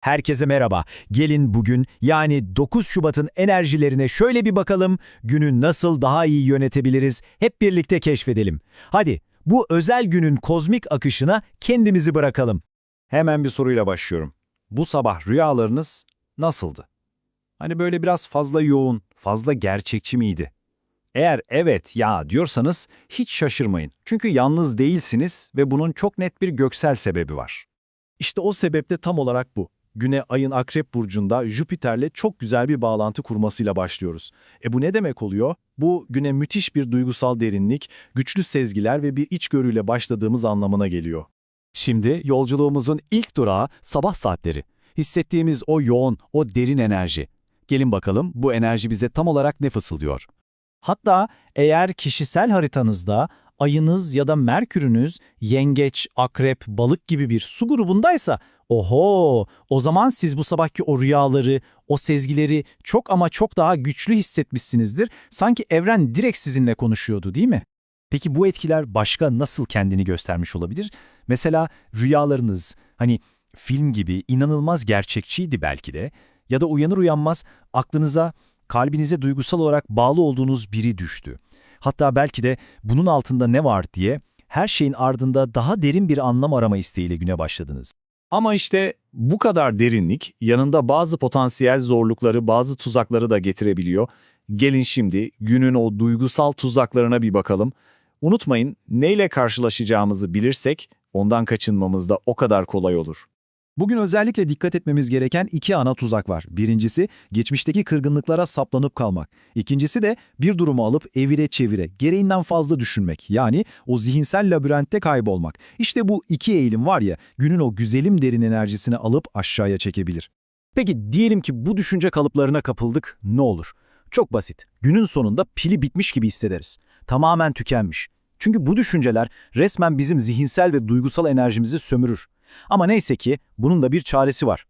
Herkese merhaba. Gelin bugün yani 9 Şubat'ın enerjilerine şöyle bir bakalım. Günü nasıl daha iyi yönetebiliriz hep birlikte keşfedelim. Hadi bu özel günün kozmik akışına kendimizi bırakalım. Hemen bir soruyla başlıyorum. Bu sabah rüyalarınız nasıldı? Hani böyle biraz fazla yoğun, fazla gerçekçi miydi? Eğer evet ya diyorsanız hiç şaşırmayın. Çünkü yalnız değilsiniz ve bunun çok net bir göksel sebebi var. İşte o sebeple tam olarak bu. Güne ayın Akrep Burcu'nda Jüpiter'le çok güzel bir bağlantı kurmasıyla başlıyoruz. E bu ne demek oluyor? Bu güne müthiş bir duygusal derinlik, güçlü sezgiler ve bir içgörüyle başladığımız anlamına geliyor. Şimdi yolculuğumuzun ilk durağı sabah saatleri. Hissettiğimiz o yoğun, o derin enerji. Gelin bakalım bu enerji bize tam olarak ne fısıldıyor? Hatta eğer kişisel haritanızda ayınız ya da merkürünüz yengeç, akrep, balık gibi bir su grubundaysa oho o zaman siz bu sabahki o rüyaları, o sezgileri çok ama çok daha güçlü hissetmişsinizdir. Sanki evren direkt sizinle konuşuyordu değil mi? Peki bu etkiler başka nasıl kendini göstermiş olabilir? Mesela rüyalarınız, hani film gibi inanılmaz gerçekçiydi belki de ya da uyanır uyanmaz aklınıza, kalbinize duygusal olarak bağlı olduğunuz biri düştü. Hatta belki de bunun altında ne var diye her şeyin ardında daha derin bir anlam arama isteğiyle güne başladınız. Ama işte bu kadar derinlik yanında bazı potansiyel zorlukları, bazı tuzakları da getirebiliyor. Gelin şimdi günün o duygusal tuzaklarına bir bakalım. Unutmayın neyle karşılaşacağımızı bilirsek ondan kaçınmamız da o kadar kolay olur. Bugün özellikle dikkat etmemiz gereken iki ana tuzak var. Birincisi, geçmişteki kırgınlıklara saplanıp kalmak. İkincisi de bir durumu alıp evire çevire, gereğinden fazla düşünmek. Yani o zihinsel labirentte kaybolmak. İşte bu iki eğilim var ya, günün o güzelim derin enerjisini alıp aşağıya çekebilir. Peki diyelim ki bu düşünce kalıplarına kapıldık ne olur? Çok basit. Günün sonunda pili bitmiş gibi hissederiz. Tamamen tükenmiş. Çünkü bu düşünceler resmen bizim zihinsel ve duygusal enerjimizi sömürür. Ama neyse ki bunun da bir çaresi var.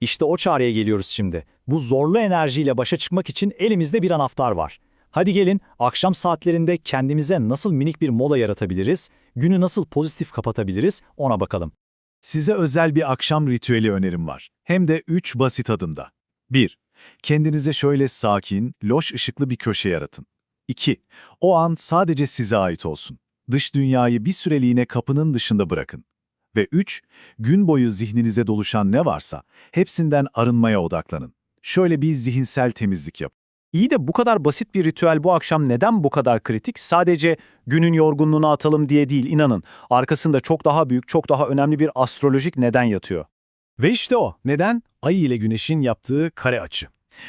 İşte o çareye geliyoruz şimdi. Bu zorlu enerjiyle başa çıkmak için elimizde bir anahtar var. Hadi gelin akşam saatlerinde kendimize nasıl minik bir mola yaratabiliriz, günü nasıl pozitif kapatabiliriz ona bakalım. Size özel bir akşam ritüeli önerim var. Hem de 3 basit adımda. 1. Kendinize şöyle sakin, loş ışıklı bir köşe yaratın. 2. O an sadece size ait olsun. Dış dünyayı bir süreliğine kapının dışında bırakın. Ve 3. Gün boyu zihninize doluşan ne varsa hepsinden arınmaya odaklanın. Şöyle bir zihinsel temizlik yapın. İyi de bu kadar basit bir ritüel bu akşam neden bu kadar kritik? Sadece günün yorgunluğunu atalım diye değil inanın. Arkasında çok daha büyük, çok daha önemli bir astrolojik neden yatıyor. Ve işte o. Neden? Ay ile Güneş'in yaptığı kare açı.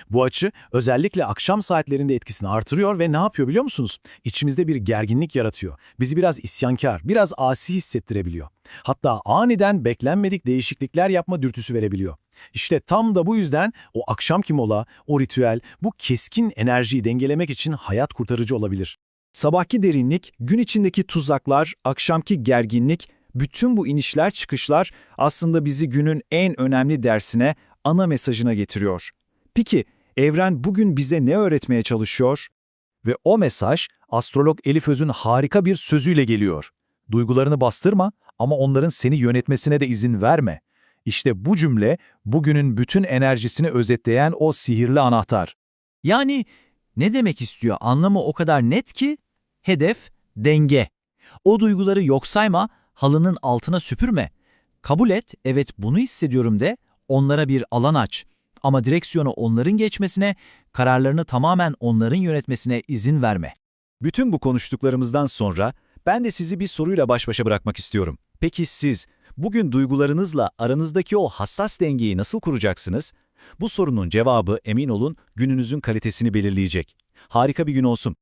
Bu açı özellikle akşam saatlerinde etkisini artırıyor ve ne yapıyor biliyor musunuz? İçimizde bir gerginlik yaratıyor. Bizi biraz isyankar, biraz asi hissettirebiliyor. Hatta aniden beklenmedik değişiklikler yapma dürtüsü verebiliyor. İşte tam da bu yüzden o akşamki mola, o ritüel, bu keskin enerjiyi dengelemek için hayat kurtarıcı olabilir. Sabahki derinlik, gün içindeki tuzaklar, akşamki gerginlik, bütün bu inişler çıkışlar aslında bizi günün en önemli dersine, ana mesajına getiriyor. Peki evren bugün bize ne öğretmeye çalışıyor? Ve o mesaj astrolog Elif Öz'ün harika bir sözüyle geliyor. Duygularını bastırma ama onların seni yönetmesine de izin verme. İşte bu cümle bugünün bütün enerjisini özetleyen o sihirli anahtar. Yani ne demek istiyor anlamı o kadar net ki hedef denge. O duyguları yok sayma, halının altına süpürme. Kabul et, evet bunu hissediyorum de, onlara bir alan aç. Ama direksiyonu onların geçmesine, kararlarını tamamen onların yönetmesine izin verme. Bütün bu konuştuklarımızdan sonra ben de sizi bir soruyla baş başa bırakmak istiyorum. Peki siz bugün duygularınızla aranızdaki o hassas dengeyi nasıl kuracaksınız? Bu sorunun cevabı emin olun gününüzün kalitesini belirleyecek. Harika bir gün olsun.